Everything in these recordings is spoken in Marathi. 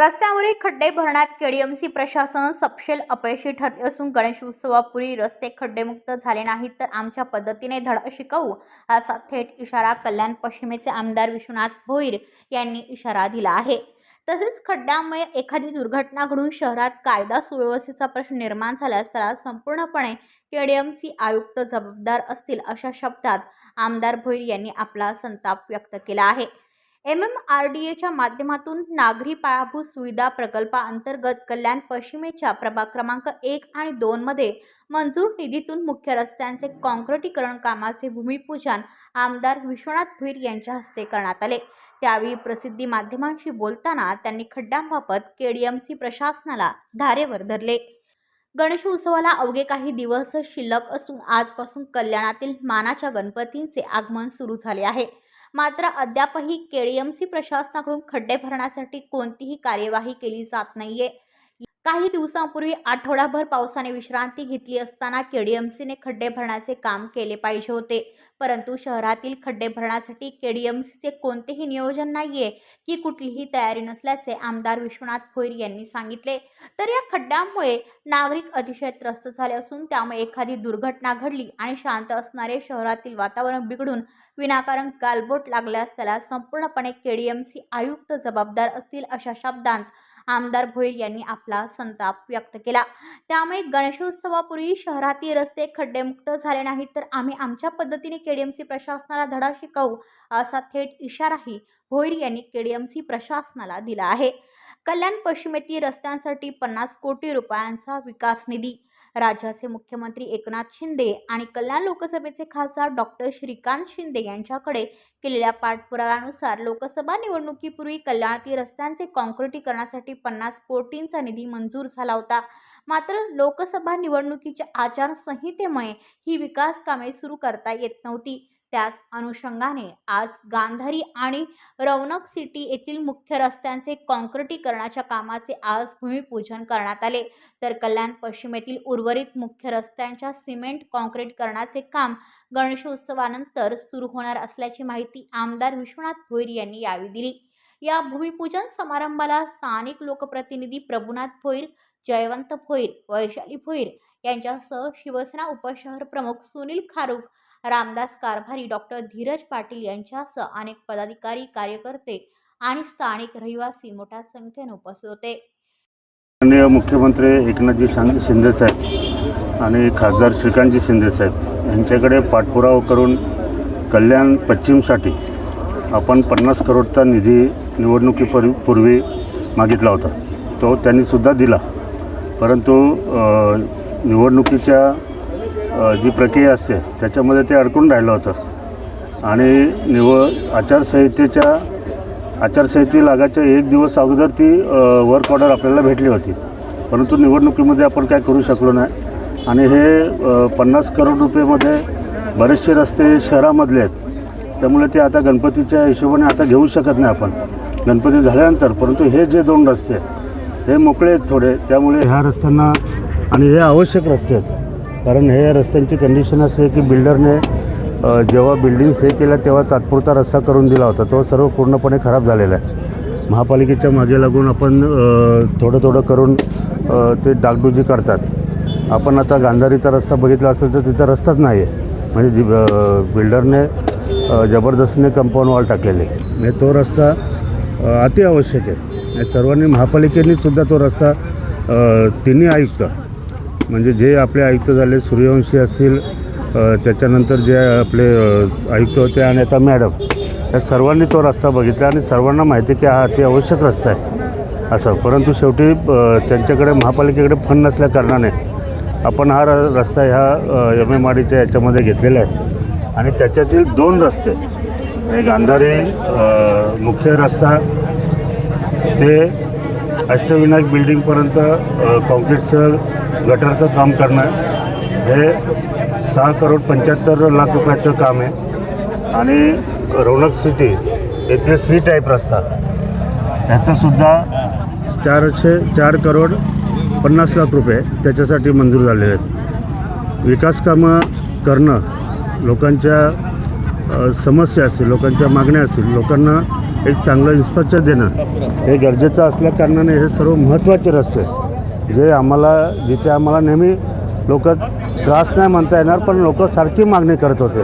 रस्त्यावरील खड्डे भरण्यात केडीएमसी प्रशासन सपशेल अपयशी ठरले असून गणेशोत्सवापूर्वी रस्ते खड्डेमुक्त झाले नाहीत तर आमच्या पद्धतीने धडा शिकवू असा थेट इशारा कल्याण पश्चिमेचे आमदार विश्वनाथ भोईर यांनी इशारा दिला आहे. तसेच खड्ड्यामुळे एखादी दुर्घटना घडून शहरात कायदा सुव्यवस्थेचा प्रश्न निर्माण झाल्यास त्याला संपूर्णपणे केडीएमसी आयुक्त जबाबदार असतील अशा शब्दात आमदार भोईर यांनी आपला संताप व्यक्त केला आहे. एम एम आर डी एच्या माध्यमातून नागरी पायाभूत सुविधा प्रकल्पाअंतर्गत कल्याण पश्चिमेच्या प्रभाग क्रमांक एक आणि दोनमध्ये मंजूर निधीतून मुख्य रस्त्यांचे काँक्रिटीकरण कामाचे भूमिपूजन आमदार विश्वनाथ भुईर यांच्या हस्ते करण्यात आले. त्यावेळी प्रसिद्धी माध्यमांशी बोलताना त्यांनी खड्ड्यांबाबत केडीएमसी प्रशासनाला धारेवर धरले. गणेशोत्सवाला अवघे काही दिवस शिल्लक असून आजपासून कल्याणातील मानाच्या गणपतींचे आगमन सुरू झाले आहे. मात्र अद्यापही केडीएमसी प्रशासनाकडून खड्डे भरण्यासाठी कोणतीही कार्यवाही केली जात नाहीये. काही दिवसांपूर्वी आठवडाभर पावसाने विश्रांती घेतली असताना केडीएमसीने खड्डे भरण्याचे काम केले पाहिजे होते. परंतु शहरातील खड्डे भरण्यासाठी केडीएमसीचे कोणतेही नियोजन नाहीये की कुठलीही तयारी नसल्याचे आमदार विश्वनाथ भोईर यांनी सांगितले. तर या खड्ड्यांमुळे नागरिक अतिशय त्रस्त झाले असून त्यामुळे एखादी दुर्घटना घडली आणि शांत असणारे शहरातील वातावरण बिघडून विनाकारण गालबोट लागल्यास त्याला संपूर्णपणे केडीएमसी आयुक्त जबाबदार असतील अशा शब्दांत आमदार भोईर यांनी आपला संताप व्यक्त केला. त्यामुळे गणेशोत्सवापूर्वी शहरातील रस्ते खड्डेमुक्त झाले नाहीत तर आम्ही आमच्या पद्धतीने केडीएमसी प्रशासनाला धडा शिकवू असा थेट इशाराही भोईर यांनी केडीएमसी प्रशासनाला दिला आहे. कल्याण पश्चिमेतील रस्त्यांसाठी पन्नास कोटी रुपयांचा विकास निधी राज्याचे मुख्यमंत्री एकनाथ शिंदे आणि कल्याण लोकसभेचे खासदार डॉक्टर श्रीकांत शिंदे यांच्याकडे केलेल्या पाठपुराव्यानुसार लोकसभा निवडणुकीपूर्वी कल्याणातील रस्त्यांचे कॉन्क्रिटीकरणासाठी पन्नास कोटींचा निधी मंजूर झाला होता. मात्र लोकसभा निवडणुकीच्या आचारसंहितेमुळे ही विकास कामे सुरू करता येत नव्हती. त्याच अनुषंगाने आज गांधारी आणि रौनक सिटी येथील मुख्य रस्त्यांचे कॉन्क्रिटीकरणाच्या कामाचे आज भूमिपूजन करण्यात आले. तर कल्याण पश्चिमेतील उर्वरित मुख्य रस्त्यांच्या सिमेंट कॉन्क्रीटकरणाचे काम गणेशोत्सवानंतर सुरू होणार असल्याची माहिती आमदार विश्वनाथ भोईर यांनी यावेळी दिली. या भूमिपूजन समारंभाला स्थानिक लोकप्रतिनिधी प्रभुनाथ भोईर जयवंत भोईर वैशाली भोईर यांच्यासह शिवसेना उपशहर प्रमुख सुनील खारुक रामदास कारभारी डॉक्टर धीरज पाटील यांच्यासह अनेक पदाधिकारी कार्यकर्ते आणि स्थानिक रहिवासी मोठ्या संख्येने उपस्थित होते. माननीय मुख्यमंत्री एकनाथजी शां शिंदेसाहेब आणि खासदार श्रीकांतजी शिंदेसाहेब यांच्याकडे पाठपुरावा करून कल्याण पश्चिमसाठी आपण पन्नास करोडचा निधी निवडणुकीपूर्वी पूर्वी मागितला होता. तो त्यांनीसुद्धा दिला. परंतु निवडणुकीच्या जी प्रक्रिया असते त्याच्यामध्ये ते अडकून राहिलं होतं. आणि निव आचारसंहितेच्या आचारसंहिते लागायच्या एक दिवस अगोदर ती वर्क ऑर्डर आपल्याला भेटली होती. परंतु निवडणुकीमध्ये आपण काय करू शकलो नाही. आणि हे पन्नास करोड रुपयेमध्ये बरेचसे रस्ते शहरामधले आहेत. त्यामुळे ते आता गणपतीच्या हिशोबाने आता घेऊ शकत नाही आपण. गणपती झाल्यानंतर परंतु हे जे दोन रस्ते हे मोकळे आहेत थोडे. त्यामुळे ह्या रस्त्यांना आणि हे आवश्यक रस्ते आहेत. कारण हे रस्त्यांची कंडिशन अशी आहे की बिल्डरने जेव्हा बिल्डिंग्स हे केल्या तेव्हा तात्पुरता रस्ता करून दिला होता. तो सर्व पूर्णपणे खराब झालेला आहे. महापालिकेच्या मागे लागून आपण थोडं थोडं करून ते डागडुजी करतात. आपण आता गांधारीचा रस्ता बघितला असेल तर तिथं रस्ताच नाही आहे म्हणजे जी बिल्डरने जबरदस्तीने कंपाऊंड वॉल टाकलेले. म्हणजे तो रस्ता अति आवश्यक आहे. आणि सर्वांनी महापालिकेनेसुद्धा तो रस्ता तिन्ही आयुक्त म्हणजे जे आपले आयुक्त झाले सूर्यवंशी असतील त्याच्यानंतर जे आपले आयुक्त होते आणि आता मॅडम या सर्वांनी तो रस्ता बघितला आणि सर्वांना माहिती आहे की हा अति आवश्यक रस्ता आहे. असं परंतु शेवटी त्यांच्याकडे महापालिकेकडे फंड नसल्या कारणाने आपण हा र रस्ता ह्या एम एम आडीच्या याच्यामध्ये घेतलेला आहे. आणि त्याच्यातील दोन रस्ते एक अंधारे मुख्य रस्ता ते अष्टविनायक बिल्डिंगपर्यंत अ, कॉन्क्रीटचं गटरचं काम करणं हे सहा करोड पंच्याहत्तर लाख रुपयाचं काम आहे. आणि रौनक सिटी येथे सी टाईप रस्ता. त्याचंसुद्धा चारशे चार करोड पन्नास लाख रुपये त्याच्यासाठी मंजूर झालेले आहेत. विकास कामं करणं लोकांच्या समस्या असतील लोकांच्या मागण्या असतील लोकांना एक चांगलं इन्फ्रास्ट्रक्चर देणं हे गरजेचं असल्याकारणाने हे सर्व महत्त्वाचे रस्ते जे आम्हाला जिथे आम्हाला नेहमी लोक त्रास नाही म्हणता येणार पण लोक सारखी मागणी करत होते.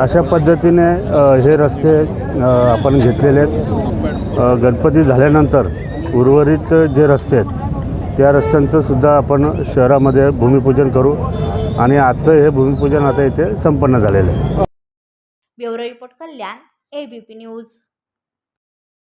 अशा पद्धतीने हे रस्ते आपण घेतलेले आहेत. गणपती झाल्यानंतर उर्वरित जे रस्ते आहेत त्या रस्त्यांचं सुद्धा आपण शहरामध्ये भूमिपूजन करू आणि आजचं हे भूमिपूजन आता इथे संपन्न झालेलं आहे. Bureau report Kalyan A B P news